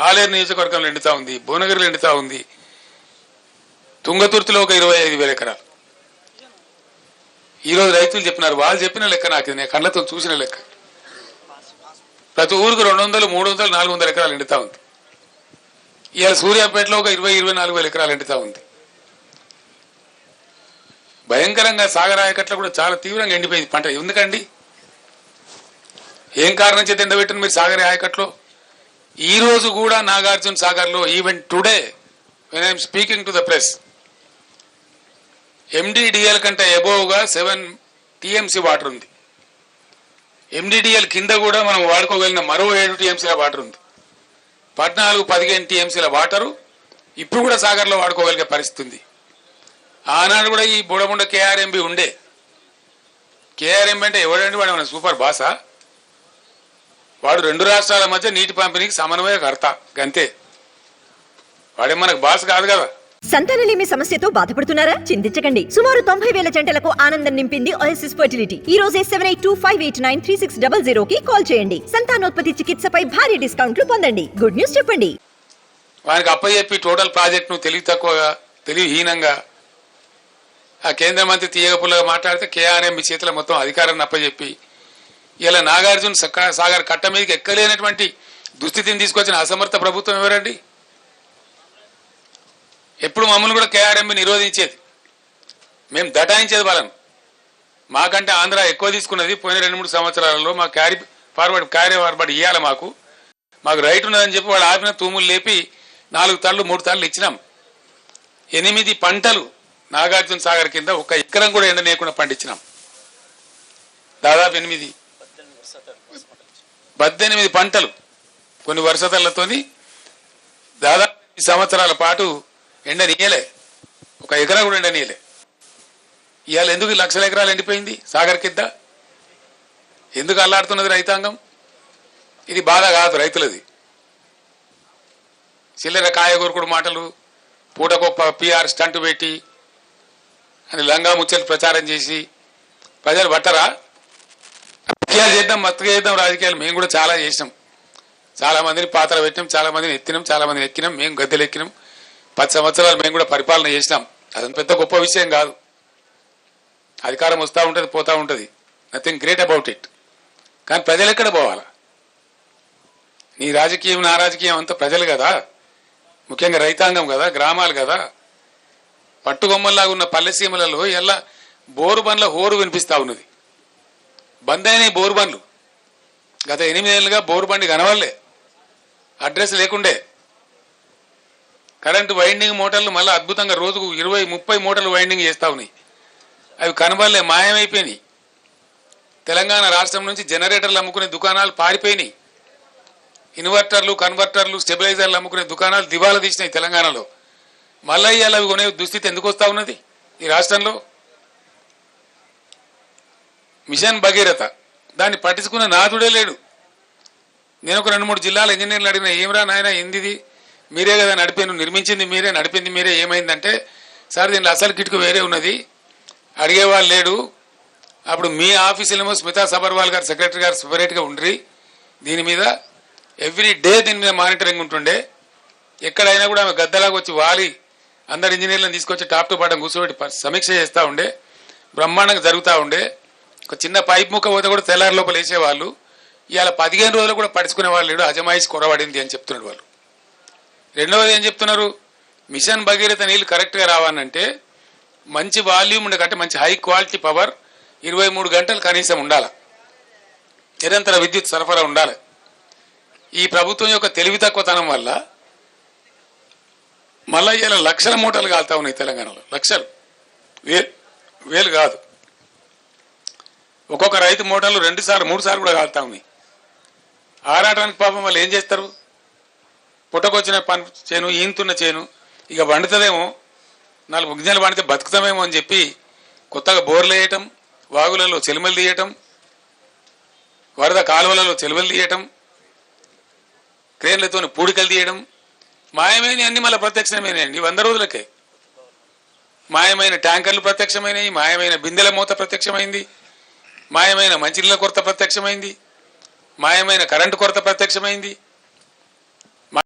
ఆలేరు నియోజకవర్గంలో ఎండుతా ఉంది భువనగిరిలో ఎండుతా ఉంది. తుంగతుర్తిలో ఒక ఇరవై ఐదు వేల ఎకరాలు. ఈరోజు రైతులు చెప్పినారు వాళ్ళు చెప్పిన లెక్క నాకు నేను కళ్ళతో చూసిన లెక్క. ప్రతి ఊరికి రెండు వందలు మూడు వందలు నాలుగు వందల ఎకరాలు ఎండుతా ఉంది. ఇవాళ సూర్యాపేటలో ఒక ఇరవై ఇరవై నాలుగు వేల ఎకరాలు ఎండుతా ఉంది. భయంకరంగా సాగరాయకట్ల కూడా చాలా తీవ్రంగా ఎండిపోయింది పంట. ఎందుకండి? ఏం కారణం చేత ఎండబెట్టిన మీరు సాగర్ ఆయకట్లో? ఈ రోజు కూడా నాగార్జున సాగర్లో even today when I'm speaking to the press MDDL కంటే ఎబోవ్గా సెవెన్ టీఎంసీ వాటర్ ఉంది. ఎండిడిఎల్ కింద కూడా మనం వాడుకోగలిగిన మరో ఏడు టీఎంసీల వాటర్ ఉంది. పద్నాలుగు పదిహేను టీఎంసీల వాటరు ఇప్పుడు కూడా సాగర్లో వాడుకోగలిగే పరిస్థితి ఉంది. ఆనాడు కూడా ఈ బుడబుండ కేఆర్ఎంబి ఉండే. కేఆర్ఎంబి అంటే ఎవడండి వాడు? మన సూపర్ బాసా వాడు రెండు రాష్ట్రాల మధ్య నీటి పంపిణీకి సమన్వయకర్త గంతే. వాడే మనకు బాస్ కాదు కదా. సంతానలేమి సమస్యతో బాధపడుతున్నారా? చింతించకండి. సుమారు తొంభై వేల జంటలకు ఆనందం నింపింది ఓఎస్ఎస్ ఫర్టిలిటీ ఈ రోజే seven eight two five eight nine three six double zero కి కాల్ చేయండి. సంతానోత్పత్తి చికిత్సపై భారీ డిస్కౌంట్లు పొందండి. గుడ్ న్యూస్ చెప్పండి. వానికి అప్పచెప్పి టోటల్ ప్రాజెక్టును తెలివి తక్కువగా తెలివిహీనంగా ఆ కేంద్ర మంత్రి తీయగపుల్లగా మాట్లాడితే కేఆర్ఎంబి చేతిలో మొత్తం అధికారాన్ని అప్పచెప్పి ఇలా నాగార్జున సాగర్ కట్ట మీదకి ఎక్కలేనటువంటి దుస్థితిని తీసుకొచ్చిన అసమర్థ ప్రభుత్వం ఎవరండి? ఎప్పుడు మమ్మల్ని కూడా కేఆర్ఎంబి నిరోధించేది. మేము దటాయించేది వాళ్ళను మాకంటే ఆంధ్ర ఎక్కువ తీసుకున్నది పోయిన రెండు మూడు సంవత్సరాలలో మా క్యారీ ఫార్వర్డ్ క్యారీ ఫార్వర్డ్ ఇవ్వాలి మాకు. మాకు రైట్ ఉన్నదని చెప్పి వాళ్ళు ఆపిన తూములు లేపి నాలుగు తళ్ళు మూడు తళ్ళు ఇచ్చినాం. ఎనిమిది పంటలు నాగార్జున సాగర్ కింద ఒక ఎకరం కూడా ఎండ లేకుండా పండించినాం. దాదాపు ఎనిమిది పద్దెనిమిది పంటలు కొన్ని వరుసతలతోని దాదాపు సంవత్సరాల పాటు ఎండ నీయలే. ఒక ఎకరా కూడా ఎండ నీయలే. ఇవాళ ఎందుకు లక్షల ఎకరాలు ఎండిపోయింది? సాగర్ కింద ఎందుకు అల్లాడుతున్నది రైతాంగం? ఇది బాధ కాదు రైతులది. చిల్లర కాయగూరకుడు మాటలు పూటకు పిఆర్ స్టంట్ పెట్టి అని లంగా ముచ్చలు ప్రచారం చేసి ప్రజలు పట్టరా? రాజకీయాలు చేద్దాం మత్తుగా చేద్దాం రాజకీయాలు. మేము కూడా చాలా చేసినాం. చాలా మందిని పాత్ర పెట్టినాం చాలా మందిని ఎత్తినాం చాలా మందిని ఎక్కినాం మేము గద్దెలు ఎక్కినాం. పది సంవత్సరాలు మేము కూడా పరిపాలన చేసినాం. అది పెద్ద గొప్ప విషయం కాదు. అధికారం వస్తూ ఉంటుంది పోతూ ఉంటుంది. నథింగ్ గ్రేట్ అబౌట్ ఇట్ కానీ ప్రజలు ఎక్కడ పోవాలా? నీ రాజకీయం నా రాజకీయం అంతా ప్రజలు కదా. ముఖ్యంగా రైతాంగం కదా గ్రామాలు కదా. పట్టుగొమ్మల్లాగా ఉన్న పల్లెసీమలలో ఎలా బోరు బండ్ల హోరు వినిపిస్తా ఉన్నది. బంద్ అయినాయి బోరు బండ్లు గత ఎనిమిదేళ్ళుగా బోరు బండి కనవల్లే అడ్రస్ లేకుండే. కరెంటు వైండింగ్ మోటార్లు మళ్ళీ అద్భుతంగా రోజుకు ఇరవై ముప్పై మోటార్లు వైండింగ్ చేస్తా ఉన్నాయి. అవి కనబడలే మాయమైపోయినాయి. తెలంగాణ రాష్ట్రం నుంచి జనరేటర్లు అమ్ముకునే దుకాణాలు పారిపోయినాయి. ఇన్వర్టర్లు కన్వర్టర్లు స్టెబిలైజర్లు అమ్ముకునే దుకాణాలు దివాలా తీసినాయి తెలంగాణలో. మళ్ళీ ఇవాళ అవి కొనే దుస్థితి ఎందుకు వస్తూ ఉన్నది? ఈ రాష్ట్రంలో మిషన్ భగీరథ. దాన్ని పట్టించుకున్న నాథుడే లేడు. నేను ఒక రెండు మూడు జిల్లాల ఇంజనీర్లు అడిగిన ఏమిరా నాయన ఏందిది? మీరే కదా నడిపాను నిర్మించింది మీరే నడిపింది మీరే ఏమైందంటే సార్ దీనిలో అసలు కిటుకు వేరే ఉన్నది. అడిగేవాళ్ళు లేడు. అప్పుడు మీ ఆఫీసులేమో స్మితా సబర్వాల్ గారు సెక్రటరీ గారు సపరేట్గా ఉండ్రి. దీని మీద ఎవ్రీ డే దీని మీద మానిటరింగ్ ఉంటుండే. ఎక్కడైనా కూడా ఆమె గద్దలాగా వచ్చి వాలి. అందరు ఇంజనీర్లను తీసుకొచ్చి టాప్ టు బాటం కూర్చోబెట్టి సమీక్ష చేస్తూ ఉండే. బ్రహ్మాండంగా జరుగుతూ ఉండే. ఒక చిన్న పైప్ ముక్క పోతే కూడా తెల్లారి లోపల వేసేవాళ్ళు ఇవాళ పదిహేను రోజులు కూడా పడుచుకునే వాళ్ళు లేడు అజమాయిషి కొరబడింది అని చెప్తున్నాడు వాళ్ళు. రెండవది ఏం చెప్తున్నారు? మిషన్ భగీరథ నీళ్ళు కరెక్ట్గా రావాలంటే మంచి వాల్యూమ్ ఉండకంటే మంచి హై క్వాలిటీ పవర్ ఇరవై మూడు గంటలు కనీసం ఉండాలి. నిరంతర విద్యుత్ సరఫరా ఉండాలి. ఈ ప్రభుత్వం యొక్క తెలివి తక్కువతనం వల్ల మళ్ళీ ఇలా లక్షల మూటలు కాలుతా ఉన్నాయి తెలంగాణలో. లక్షలు. వేలు వేలు కాదు. ఒక్కొక్క రైతు మూటలు రెండు సార్లు మూడు సార్లు కూడా కాలుతా ఉన్నాయి. ఆరాటానికి పాపం వాళ్ళు ఏం చేస్తారు? పుట్టకొచ్చిన పని చేను ఈంతున్న చేను ఇక వండుతుందేమో నాలుగు గిన్నెలు వండితే బతుకుతామేమో అని చెప్పి కొత్తగా బోర్లు వేయటం వాగులలో చెలుమలు తీయటం వరద కాలువలలో చెలుమలు తీయటం క్రేన్లతో పూడికలు తీయడం మాయమైన అన్ని మళ్ళీ ప్రత్యక్షమైనాయండి వంద రోజులకే. మాయమైన ట్యాంకర్లు ప్రత్యక్షమైనవి మాయమైన బిందెల మూత ప్రత్యక్షమైంది. మాయమైన మంచినీళ్ళ కొరత ప్రత్యక్షమైంది. మాయమైన కరెంటు కొరత ప్రత్యక్షమైంది.